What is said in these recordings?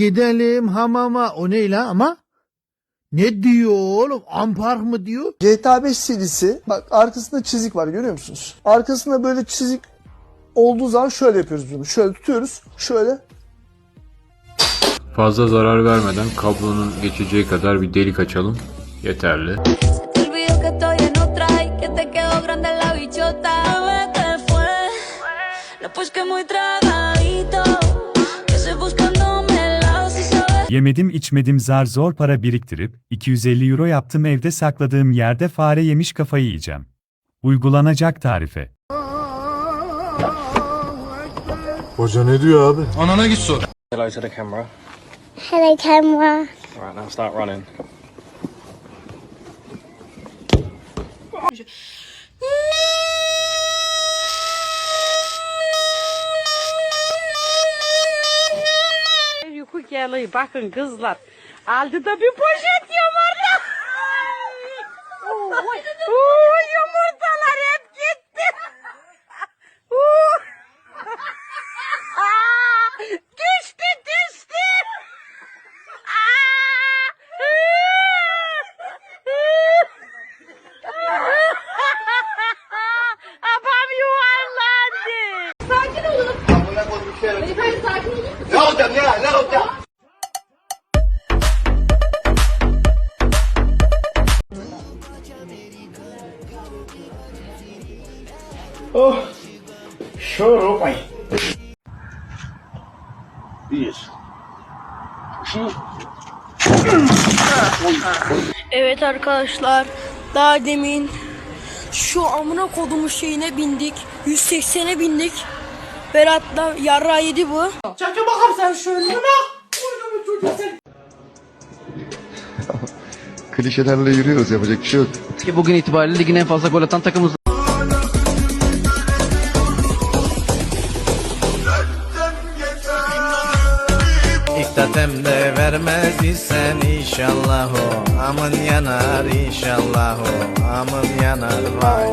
Gidelim hamama. O ne la ama? Ne diyor oğlum? Ampark mı diyor? GTA 5 serisi bak arkasında çizik var görüyor musunuz? Arkasında böyle çizik olduğu zaman şöyle yapıyoruz bunu. Şöyle tutuyoruz. Şöyle Fazla zarar vermeden kablonun geçeceği kadar bir delik açalım. Yeterli. Yemedim içmedim zar zor para biriktirip 250 euro yaptım evde sakladığım yerde fare yemiş kafayı yiyeceğim. Uygulanacak tarife. Hoca ne diyor abi? Anana git sor. Hello to the camera. Hello, camera. Right now, start running. Yuku geliyor bakın kızlar. Aldı da bir poşet yumurta. Evet arkadaşlar, daha demin şu amına kodumu şeyine bindik. 180'e bindik. Berat'la yarra yedi bu. Klişelerle yürüyoruz yapacak bir şey yok. Ki bugün itibariyle ligin en fazla gol atan takımız. Vermez isen inşallah o. Amın yanar inşallah o. Amın yanar vay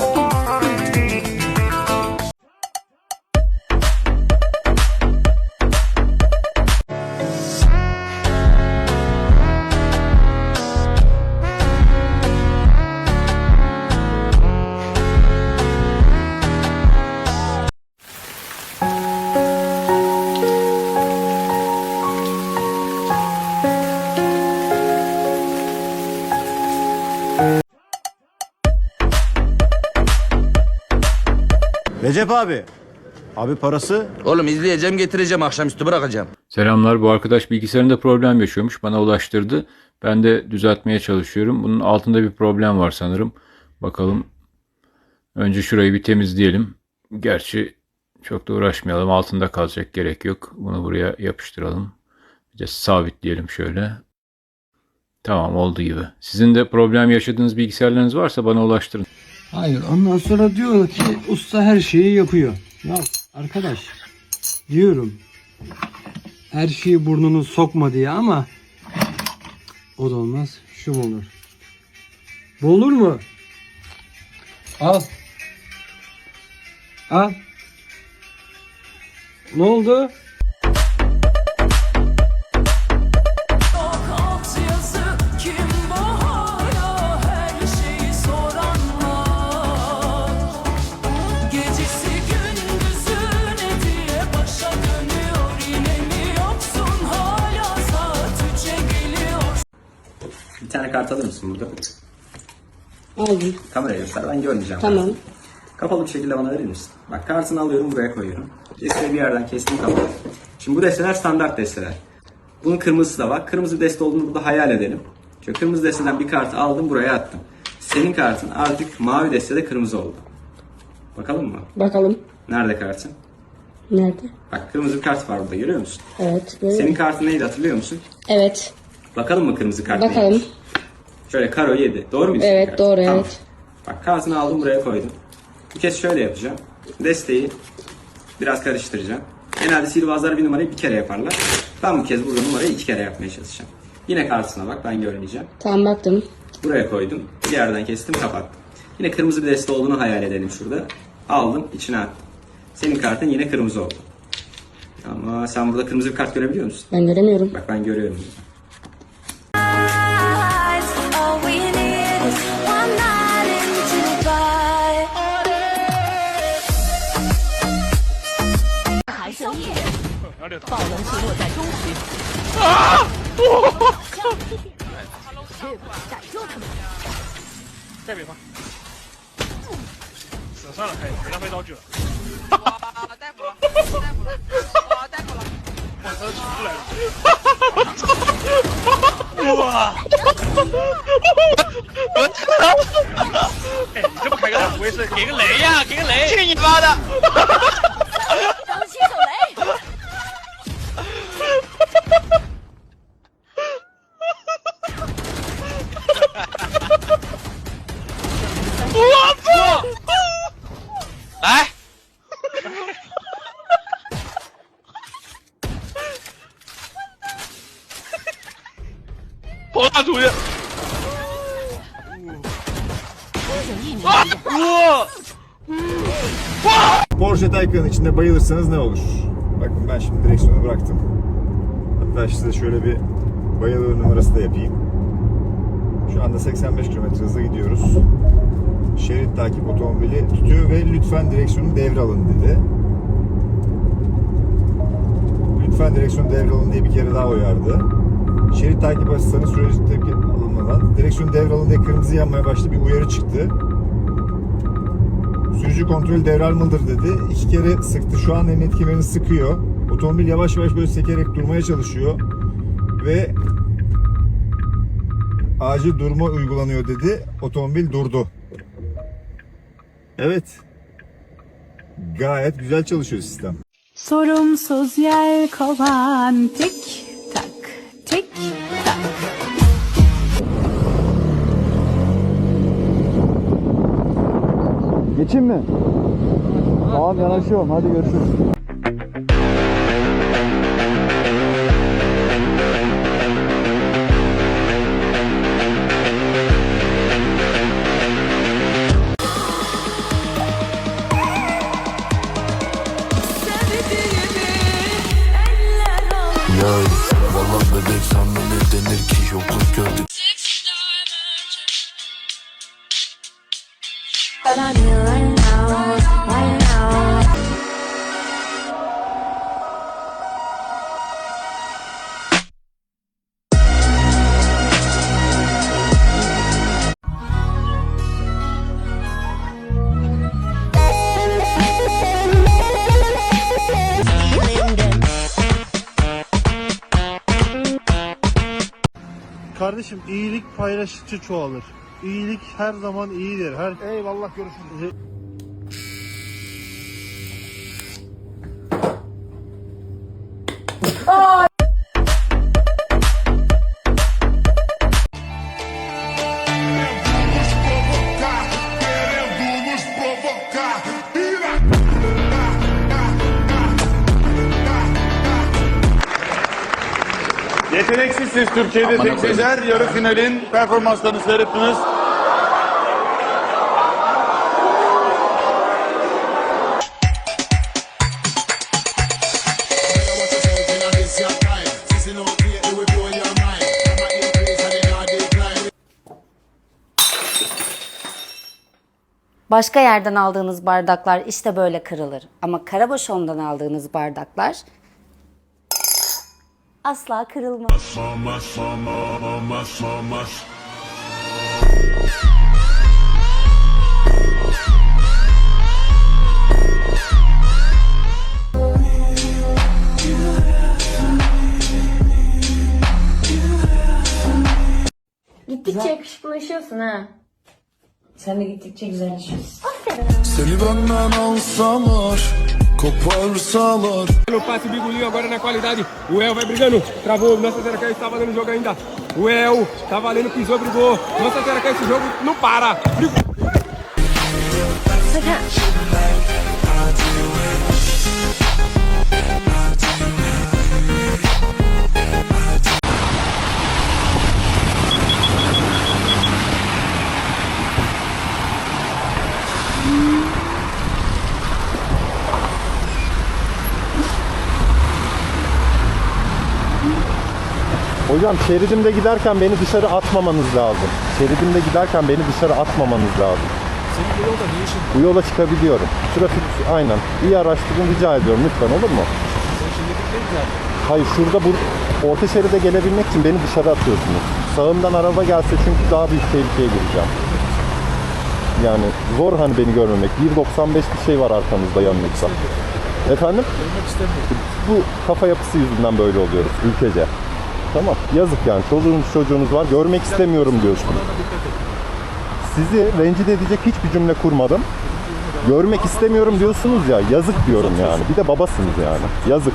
Recep abi. Abi parası Oğlum izleyeceğim getireceğim akşamüstü bırakacağım. Selamlar. Bu arkadaş bilgisayarında problem yaşıyormuş. Bana ulaştırdı. Ben de düzeltmeye çalışıyorum. Bunun altında bir problem var sanırım. Bakalım. Önce şurayı bir temizleyelim. Gerçi çok da uğraşmayalım. Altında kalacak gerek yok. Bunu buraya yapıştıralım. Bir de sabitleyelim şöyle. Tamam oldu gibi. Sizin de problem yaşadığınız bilgisayarlarınız varsa bana ulaştırın. Hayır ondan sonra diyor ki usta her şeyi yapıyor. Ya arkadaş diyorum her şeyi burnunu sokma diye ama o da olmaz. Şu olur. Bu olur mu? Al. Al. Ne oldu? Bir tane kart alır mısın burada? Aldım. Kameraya göster ben görmeyeceğim. Tamam. Kapalı bir şekilde bana verir misin? Bak kartını alıyorum buraya koyuyorum. Desteği bir yerden kestim kapalı. Şimdi bu desteler standart desteler. Bunun kırmızısı da var. Kırmızı deste olduğunu burada hayal edelim. Şöyle kırmızı desteden bir kart aldım buraya attım. Senin kartın artık mavi destede kırmızı oldu. Bakalım mı? Bakalım. Nerede kartın? Nerede? Bak kırmızı bir kart var burada görüyor musun? Evet. Senin kartın neydi hatırlıyor musun? Evet. Bakalım mı kırmızı kart Bakalım. neymiş? Şöyle karo 7. Doğru mu? Evet, kart? doğru, Tamam. evet. Bak kartını aldım buraya koydum. Bir kez şöyle yapacağım. Desteği biraz karıştıracağım. Genelde sihirbazlar bir numarayı bir kere yaparlar. Ben bu kez burada numarayı iki kere yapmaya çalışacağım. Yine kartına bak ben görmeyeceğim. Tamam baktım. Buraya koydum. Bir yerden kestim kapattım. Yine kırmızı bir deste olduğunu hayal edelim şurada. Aldım içine attım. Senin kartın yine kırmızı oldu. Ama sen burada kırmızı bir kart görebiliyor musun? Ben göremiyorum. Bak ben görüyorum. 人，暴龙击落在中区。啊！我靠！逮住他们！再别换，死算了，可以，别浪费道具了。逮捕了！逮捕了！我逮捕了！我操，取出来了！哇！哎，你这么开个不会是给个雷呀？给个雷！去你妈的！跑大出去！哇！ Porsche Taycan'ın içinde bayılırsanız ne olur? Bakın ben şimdi direksiyonu bıraktım. Hatta size şöyle bir bayılır numarası da yapayım. Şu anda 85 km hızla gidiyoruz. Şerit takip otomobili tutuyor ve lütfen direksiyonu devralın dedi. Lütfen direksiyonu devralın diye bir kere daha uyardı. Şerit takip asistanı süreci tepki alınmadan direksiyonu devralın diye kırmızı yanmaya başladı bir uyarı çıktı. Sürücü kontrolü devralmalıdır dedi. İki kere sıktı. Şu an emniyet kemerini sıkıyor. Otomobil yavaş yavaş böyle sekerek durmaya çalışıyor. Ve acil durma uygulanıyor dedi. Otomobil durdu. Evet. Gayet güzel çalışıyor sistem. Sorumsuz yer kovan tik tik tak. Geçeyim mi? Tamam yanaşıyorum. Hadi görüşürüz. Ya bebek sana ne denir ki? Yokluk gördük. But I'm Kardeşim iyilik paylaştıkça çoğalır. İyilik her zaman iyidir. Her Eyvallah görüşürüz. Yeteneksizsiniz Türkiye'de tek sezer. Yarı finalin performanslarını seyrettiniz. Başka yerden aldığınız bardaklar işte böyle kırılır. Ama Karabaşon'dan aldığınız bardaklar asla kırılmaz. Gittikçe yakışıklılaşıyorsun ha. Sen de gittikçe güzelleşiyorsun. Seni benden alsalar No passe bigulinho agora na qualidade. O El vai brigando. Travou. Nossa Senhora Caio está valendo o jogo ainda. O El tá valendo, pisou, brigou. Nossa Senhora Caio, esse jogo não para. Brigou. Hocam şeridimde giderken beni dışarı atmamanız lazım. Şeridimde giderken beni dışarı atmamanız lazım. Senin bu yolda ne işin? Bu yola çıkabiliyorum. Trafik aynen. İyi araştırın rica ediyorum lütfen olur mu? Sen şimdi gitmedin zaten. Hayır şurada bu orta şeride gelebilmek için beni dışarı atıyorsunuz. Sağımdan araba gelse çünkü daha büyük tehlikeye gireceğim. Yani zor hani beni görmemek. 1.95 bir şey var arkanızda yanınızda. Efendim? Görmek istemiyorum. Bu kafa yapısı yüzünden böyle oluyoruz ülkece. Tamam. Yazık yani. Çoluğunuz çocuğunuz var. Görmek istemiyorum et. Sizi rencide edecek hiçbir cümle kurmadım. Görmek istemiyorum diyorsunuz ya. Yazık diyorum yani. Bir de babasınız yani. Yazık.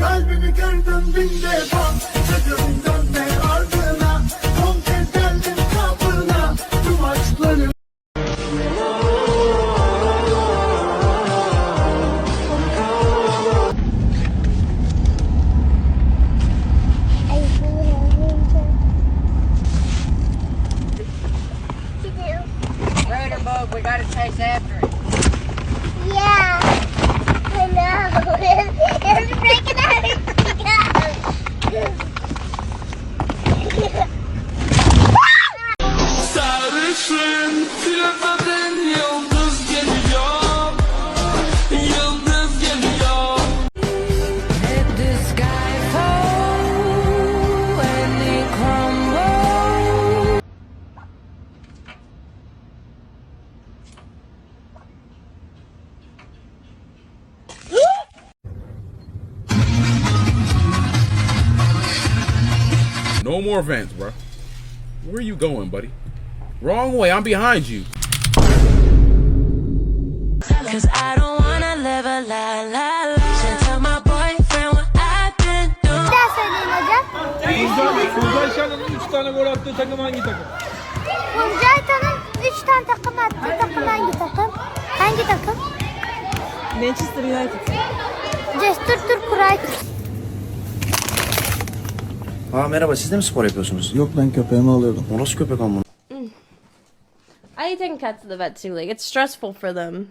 Kalbimi kırdın bin defa more vents, bro. Where you going, buddy? Wrong way. I'm behind you. Cause I don't wanna live a lie, lie, lie. Should tell my boyfriend what I've been through. Daha söyleyin hocam. Tuncay Şenol'un 3 tane gol attığı takım hangi takım? Tuncaytan'ın 3 tane takım attığı takım hangi takım? Hangi takım? Manchester United. Cestur Türk Kuray. Aa merhaba siz de mi spor yapıyorsunuz? Yok ben köpeğimi alıyordum. O nasıl köpek ama? I take cats to the vet too. Like it's stressful for them.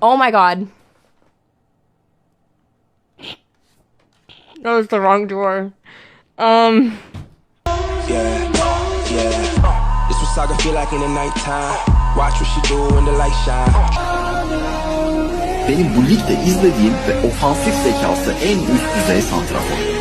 Oh my god. That was the wrong door. Um. Yeah, yeah. This what Saga feel like in the nighttime. Watch what she do when the light shine. Benim bu ligde izlediğim ve ofansif zekası en üst düzey santrafor.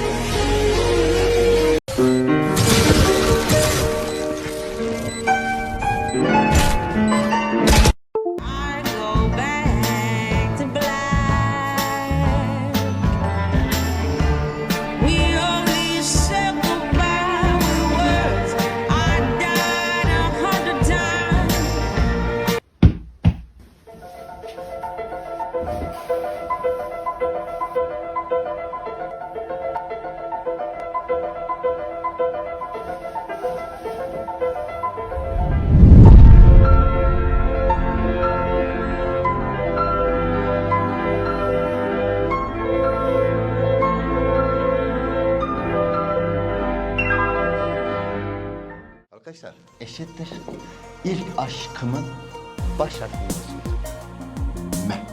Eşittir. İlk aşkımın baş harfini yazıyorum. Me.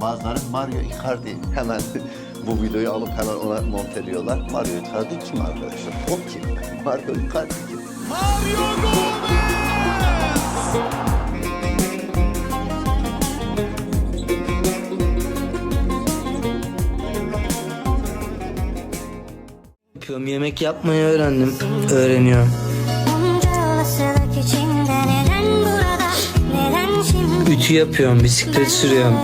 Bazıları Mario Icardi hemen bu videoyu alıp hemen ona monteliyorlar. Mario Icardi kim arkadaşlar? O kim? Mario Icardi kim? Yapıyorum yemek yapmayı öğrendim. Öğreniyorum. Ütü yapıyorum, bisiklet sürüyorum.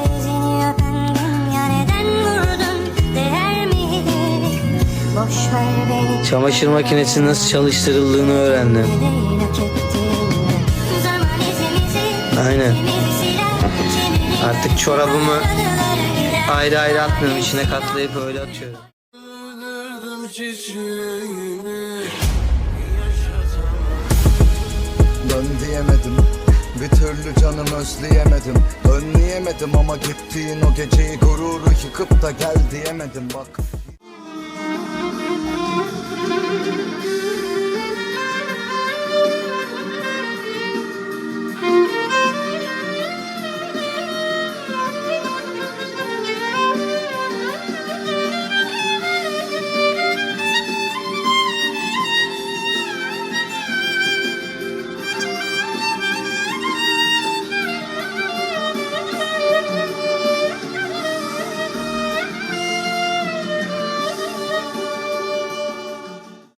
Çamaşır makinesinin nasıl çalıştırıldığını öğrendim. Aynen. Artık çorabımı ayrı ayrı atmıyorum. içine katlayıp öyle atıyorum. Dön diyemedim bir türlü canım özleyemedim. Önleyemedim ama gittiğin o geceyi Gururu yıkıp da gel diyemedim. Bak.